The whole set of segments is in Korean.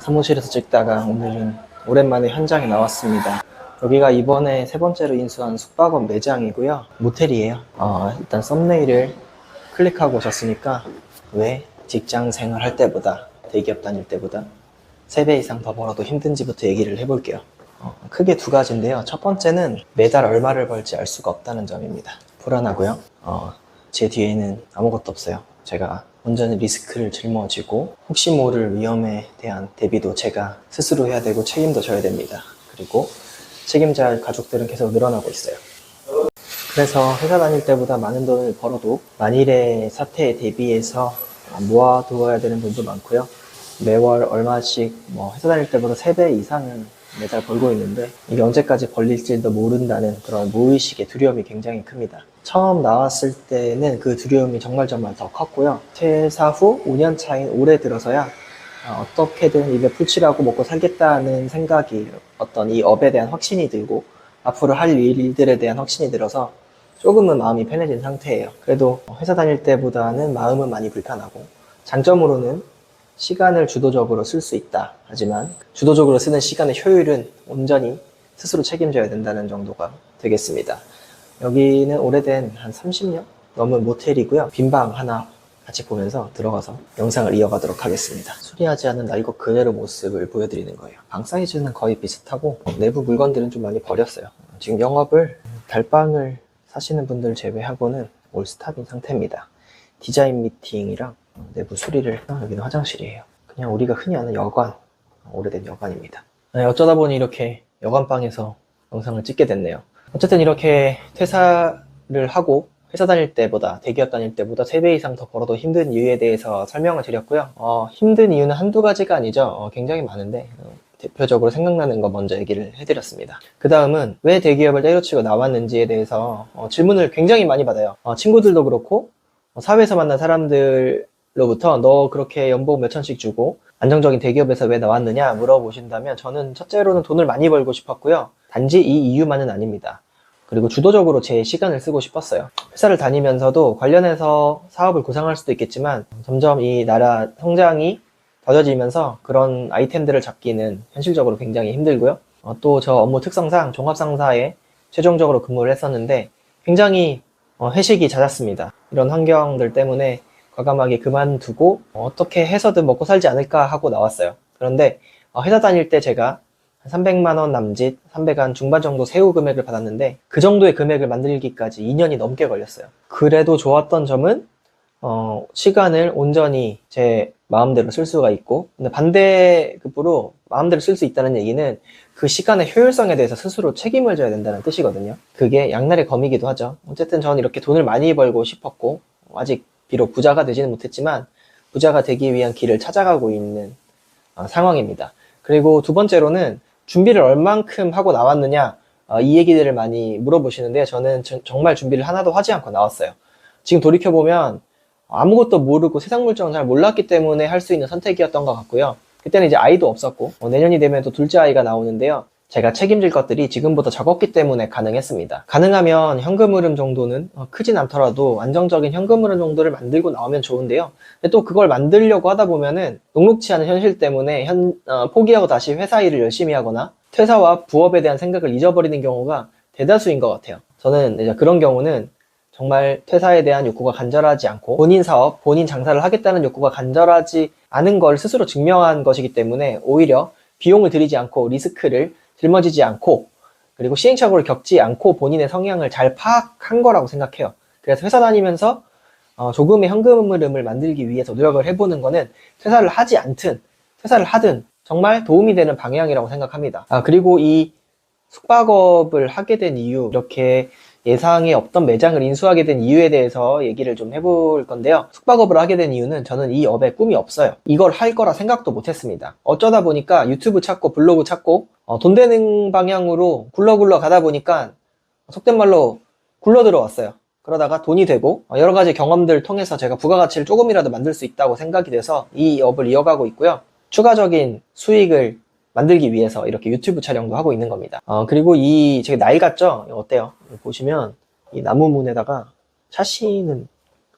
사무실에서 찍다가 오늘은 오랜만에 현장에 나왔습니다. 여기가 이번에 세 번째로 인수한 숙박업 매장이고요. 모텔이에요. 어, 일단 썸네일을 클릭하고 오셨으니까 왜 직장 생활할 때보다 대기업 다닐 때보다 3배 이상 더 벌어도 힘든지부터 얘기를 해볼게요. 어, 크게 두 가지인데요. 첫 번째는 매달 얼마를 벌지 알 수가 없다는 점입니다. 불안하고요. 어, 제 뒤에는 아무것도 없어요. 제가 온전히 리스크를 짊어지고 혹시 모를 위험에 대한 대비도 제가 스스로 해야 되고 책임도 져야 됩니다. 그리고 할 가족들은 계속 늘어나고 있어요. 그래서 회사 다닐 때보다 많은 돈을 벌어도 만일의 사태에 대비해서 모아두어야 되는 돈도 많고요. 매월 얼마씩 뭐 회사 다닐 때보다 3배 이상은 매달 벌고 있는데 이게 언제까지 벌릴지도 모른다는 그런 무의식의 두려움이 굉장히 큽니다. 처음 나왔을 때는 그 두려움이 정말 정말 더 컸고요. 퇴사 후 5년 차인 올해 들어서야 어, 어떻게든 입에 풀칠하고 먹고 살겠다는 생각이 어떤 이 업에 대한 확신이 들고 앞으로 할 일들에 대한 확신이 들어서 조금은 마음이 편해진 상태예요. 그래도 회사 다닐 때보다는 마음은 많이 불편하고 장점으로는 시간을 주도적으로 쓸 수 있다. 하지만 주도적으로 쓰는 시간의 효율은 온전히 스스로 책임져야 된다는 정도가 되겠습니다. 여기는 오래된 한 30년 넘은 모텔이고요. 빈방 하나 같이 보면서 들어가서 영상을 이어가도록 하겠습니다. 수리하지 않은 날것 그대로 모습을 보여드리는 거예요. 방 사이즈는 거의 비슷하고 내부 물건들은 좀 많이 버렸어요. 지금 영업을 달방을 사시는 분들 제외하고는 올 스탑인 상태입니다. 디자인 미팅이랑 내부 수리를 여기는 화장실이에요. 그냥 우리가 흔히 아는 여관, 오래된 여관입니다. 네, 어쩌다 보니 이렇게 여관방에서 영상을 찍게 됐네요. 어쨌든 이렇게 퇴사를 하고 회사 다닐 때보다 대기업 다닐 때보다 3배 이상 더 벌어도 힘든 이유에 대해서 설명을 드렸고요. 어, 힘든 이유는 한두 가지가 아니죠. 어, 굉장히 많은데 어, 대표적으로 생각나는 거 먼저 얘기를 해드렸습니다. 그 다음은 왜 대기업을 때려치고 나왔는지에 대해서 어, 질문을 굉장히 많이 받아요. 어, 친구들도 그렇고 어, 사회에서 만난 사람들로부터 너 그렇게 연봉 몇 천씩 주고 안정적인 대기업에서 왜 나왔느냐 물어보신다면 저는 첫째로는 돈을 많이 벌고 싶었고요. 단지 이 이유만은 아닙니다. 그리고 주도적으로 제 시간을 쓰고 싶었어요. 회사를 다니면서도 관련해서 사업을 구상할 수도 있겠지만 점점 이 나라 성장이 더뎌지면서 그런 아이템들을 잡기는 현실적으로 굉장히 힘들고요. 또저 업무 특성상 종합상사에 최종적으로 근무를 했었는데 굉장히 어, 회식이 잦았습니다. 이런 환경들 때문에 과감하게 그만두고 어떻게 해서든 먹고 살지 않을까 하고 나왔어요. 그런데 어, 회사 다닐 때 제가 한 300만 원 남짓, 300한 중반 정도 세후 금액을 받았는데 그 정도의 금액을 만들기까지 2년이 넘게 걸렸어요. 그래도 좋았던 점은 어, 시간을 온전히 제 마음대로 쓸 수가 있고 근데 반대급으로 마음대로 쓸 수 있다는 얘기는 그 시간의 효율성에 대해서 스스로 책임을 져야 된다는 뜻이거든요. 그게 양날의 검이기도 하죠. 어쨌든 저는 이렇게 돈을 많이 벌고 싶었고 아직 비록 부자가 되지는 못했지만 부자가 되기 위한 길을 찾아가고 있는 어, 상황입니다. 그리고 두 번째로는 준비를 얼만큼 하고 나왔느냐 어, 이 얘기들을 많이 물어보시는데 저는 저- 정말 준비를 하나도 하지 않고 나왔어요. 지금 돌이켜 보면 아무것도 모르고 세상 물정을 잘 몰랐기 때문에 할 수 있는 선택이었던 것 같고요. 그때는 이제 아이도 없었고 어, 내년이 되면 또 둘째 아이가 나오는데요. 제가 책임질 것들이 지금보다 적었기 때문에 가능했습니다. 가능하면 현금 흐름 정도는 어, 크진 않더라도 안정적인 현금 흐름 정도를 만들고 나오면 좋은데요. 또 그걸 만들려고 하다 보면은 녹록치 않은 현실 때문에 현, 어, 포기하고 다시 회사 일을 열심히 하거나 퇴사와 부업에 대한 생각을 잊어버리는 경우가 대다수인 것 같아요. 저는 이제 그런 경우는 정말 퇴사에 대한 욕구가 간절하지 않고 본인 사업, 본인 장사를 하겠다는 욕구가 간절하지 않은 걸 스스로 증명한 것이기 때문에 오히려 비용을 들이지 않고 리스크를 짊어지지 않고 그리고 시행착오를 겪지 않고 본인의 성향을 잘 파악한 거라고 생각해요. 그래서 회사 다니면서 어, 조금의 현금 흐름을 만들기 위해서 노력을 해보는 거는 퇴사를 하지 않든 퇴사를 하든 정말 도움이 되는 방향이라고 생각합니다. 아, 그리고 이 숙박업을 하게 된 이유, 이렇게 예상에 없던 매장을 인수하게 된 이유에 대해서 얘기를 좀 해볼 건데요. 숙박업을 하게 된 이유는 저는 이 업에 꿈이 없어요. 이걸 할 거라 생각도 못 했습니다. 어쩌다 보니까 유튜브 찾고 블로그 찾고 어, 돈 되는 방향으로 굴러굴러 가다 보니까 속된 말로 굴러 들어왔어요. 그러다가 돈이 되고 어, 여러 가지 경험들 통해서 제가 부가가치를 조금이라도 만들 수 있다고 생각이 돼서 이 업을 이어가고 있고요. 추가적인 수익을 만들기 위해서 이렇게 유튜브 촬영도 하고 있는 겁니다. 어, 그리고 이 되게 낡았죠? 이거 어때요? 보시면 이 나무 문에다가 샤시는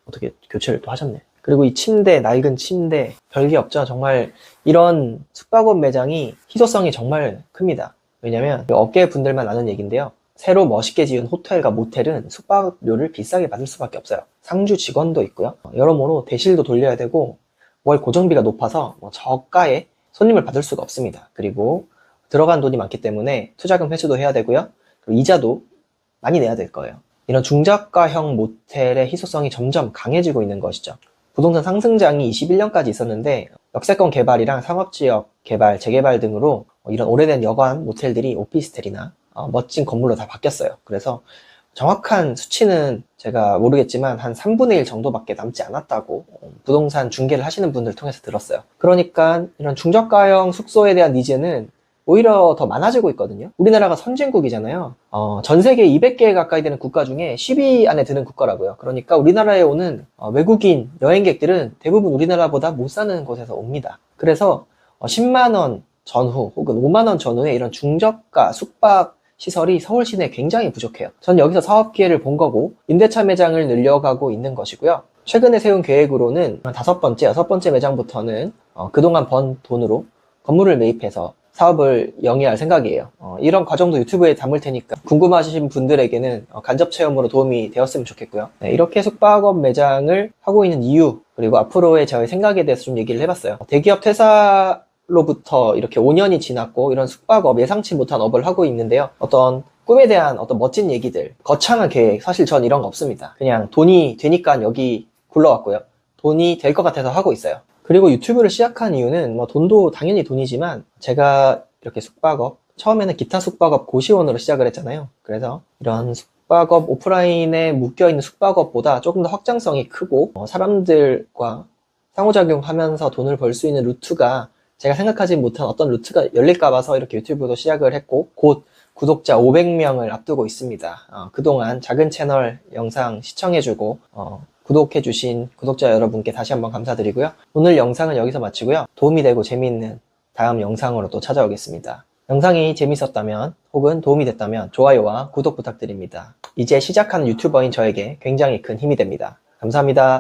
어떻게 교체를 또 하셨네. 그리고 이 침대, 낡은 침대, 별게 없죠. 정말 이런 숙박업 매장이 희소성이 정말 큽니다. 왜냐면 업계 분들만 아는 얘기인데요. 새로 멋있게 지은 호텔과 모텔은 숙박료를 비싸게 받을 수밖에 없어요. 상주 직원도 있고요. 여러모로 대실도 돌려야 되고 월 고정비가 높아서 뭐 저가에 손님을 받을 수가 없습니다. 그리고 들어간 돈이 많기 때문에 투자금 회수도 해야 되고요. 그리고 이자도 많이 내야 될 거예요. 이런 중저가형 모텔의 희소성이 점점 강해지고 있는 것이죠. 부동산 상승장이 21년까지 있었는데 역세권 개발이랑 상업지역 개발, 재개발 등으로 이런 오래된 여관 모텔들이 오피스텔이나 어, 멋진 건물로 다 바뀌었어요. 그래서 정확한 수치는 제가 모르겠지만 한 3분의 1 정도밖에 남지 않았다고 어, 부동산 중개를 하시는 분들 통해서 들었어요. 그러니까 이런 중저가형 숙소에 대한 니즈는 오히려 더 많아지고 있거든요. 우리나라가 선진국이잖아요. 어, 전 세계 200개 가까이 되는 국가 중에 10위 안에 드는 국가라고요. 그러니까 우리나라에 오는 어, 외국인 여행객들은 대부분 우리나라보다 못 사는 곳에서 옵니다. 그래서 어, 10만 원 전후 혹은 5만 원 전후에 이런 중저가 숙박 시설이 서울 시내에 굉장히 부족해요. 전 여기서 사업 기회를 본 거고 임대차 매장을 늘려가고 있는 것이고요. 최근에 세운 계획으로는 다섯 번째, 여섯 번째 매장부터는 어, 그동안 번 돈으로 건물을 매입해서 사업을 영위할 생각이에요. 어, 이런 과정도 유튜브에 담을 테니까 궁금하신 분들에게는 어, 간접 체험으로 도움이 되었으면 좋겠고요. 네, 이렇게 숙박업 매장을 하고 있는 이유 그리고 앞으로의 저의 생각에 대해서 좀 얘기를 해봤어요. 대기업 퇴사 로부터 이렇게 5년이 지났고 이런 숙박업 예상치 못한 업을 하고 있는데요. 어떤 꿈에 대한 어떤 멋진 얘기들, 거창한 계획, 사실 전 이런 거 없습니다. 그냥 돈이 되니까 여기 굴러왔고요. 돈이 될 것 같아서 하고 있어요. 그리고 유튜브를 시작한 이유는 뭐 돈도 당연히 돈이지만 제가 이렇게 숙박업 처음에는 기타 숙박업 고시원으로 시작을 했잖아요. 그래서 이런 숙박업 오프라인에 묶여 있는 숙박업보다 조금 더 확장성이 크고 어, 사람들과 상호작용하면서 돈을 벌 수 있는 루트가 제가 생각하지 못한 어떤 루트가 열릴까 봐서 이렇게 유튜브도 시작을 했고 곧 구독자 500명을 앞두고 있습니다. 어, 그동안 작은 채널 영상 시청해주고 어, 구독해주신 구독자 여러분께 다시 한번 감사드리고요. 오늘 영상은 여기서 마치고요. 도움이 되고 재미있는 다음 영상으로 또 찾아오겠습니다. 영상이 재밌었다면 혹은 도움이 됐다면 좋아요와 구독 부탁드립니다. 이제 시작하는 유튜버인 저에게 굉장히 큰 힘이 됩니다. 감사합니다.